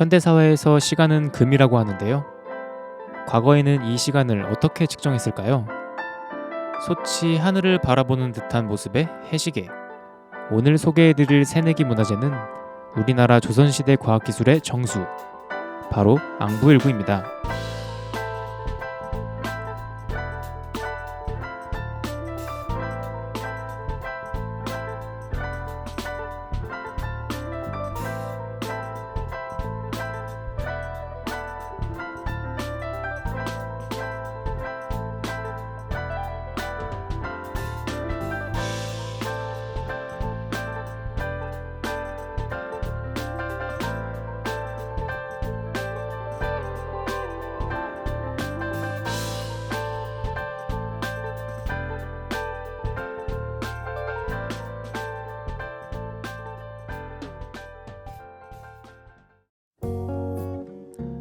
현대사회에서 시간은 금이라고 하는데요. 과거에는 이 시간을 어떻게 측정했을까요? 소치 하늘을 바라보는 듯한 모습의 해시계. 오늘 소개해드릴 새내기 문화재는 우리나라 조선시대 과학기술의 정수, 바로 앙부일구입니다.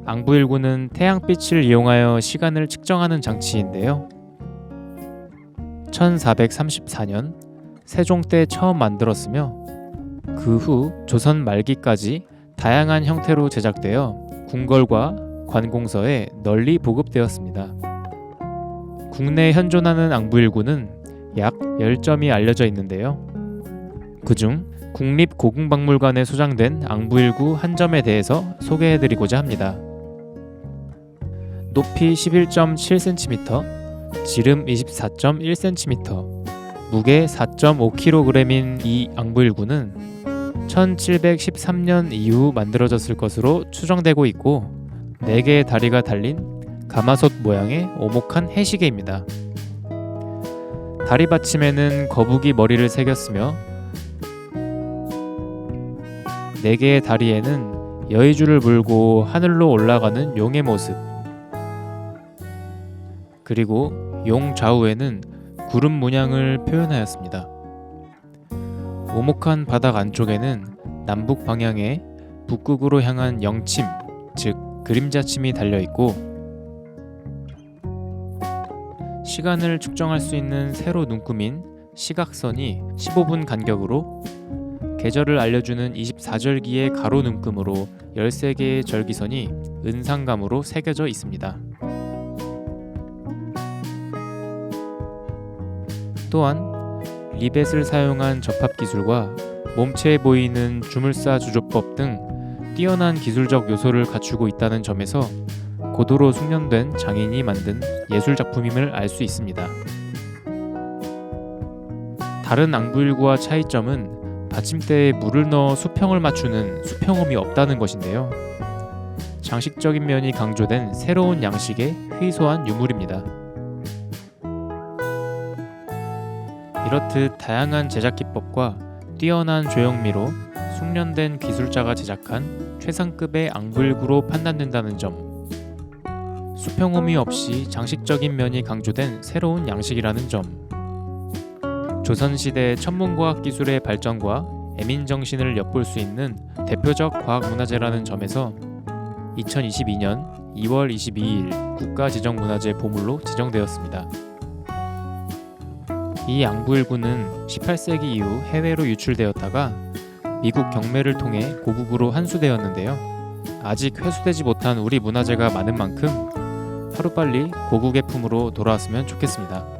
앙부일구는 태양빛을 이용하여 시간을 측정하는 장치인데요. 1434년 세종 때 처음 만들었으며 그 후 조선 말기까지 다양한 형태로 제작되어 궁궐과 관공서에 널리 보급되었습니다. 국내에 현존하는 앙부일구는 약 10점이 알려져 있는데요. 그중 국립고궁박물관에 소장된 앙부일구 한 점에 대해서 소개해드리고자 합니다. 높이 11.7cm, 지름 24.1cm, 무게 4.5kg인 이 앙부일구는 1713년 이후 만들어졌을 것으로 추정되고 있고 4개의 다리가 달린 가마솥 모양의 오목한 해시계입니다. 다리 받침에는 거북이 머리를 새겼으며 4개의 다리에는 여의주를 물고 하늘로 올라가는 용의 모습 그리고 용 좌우에는 구름 문양을 표현하였습니다. 오목한 바닥 안쪽에는 남북 방향에 북극으로 향한 영침, 즉 그림자침이 달려 있고 시간을 측정할 수 있는 세로 눈금인 시각선이 15분 간격으로 계절을 알려주는 24절기의 가로 눈금으로 13개의 절기선이 은상감으로 새겨져 있습니다. 또한 리벳을 사용한 접합 기술과 몸체에 보이는 주물사 주조법 등 뛰어난 기술적 요소를 갖추고 있다는 점에서 고도로 숙련된 장인이 만든 예술 작품임을 알 수 있습니다. 다른 앙부일구와 차이점은 받침대에 물을 넣어 수평을 맞추는 수평음이 없다는 것인데요. 장식적인 면이 강조된 새로운 양식의 회소한 유물입니다. 이렇듯 다양한 제작 기법과 뛰어난 조형미로 숙련된 기술자가 제작한 최상급의 앙불구로 판단된다는 점. 수평음이 없이 장식적인 면이 강조된 새로운 양식이라는 점. 조선시대 천문과학 기술의 발전과 애민 정신을 엿볼 수 있는 대표적 과학 문화재라는 점에서 2022년 2월 22일 국가지정문화재 보물로 지정되었습니다. 이 양부일구는 18세기 이후 해외로 유출되었다가 미국 경매를 통해 고국으로 환수되었는데요. 아직 회수되지 못한 우리 문화재가 많은 만큼 하루빨리 고국의 품으로 돌아왔으면 좋겠습니다.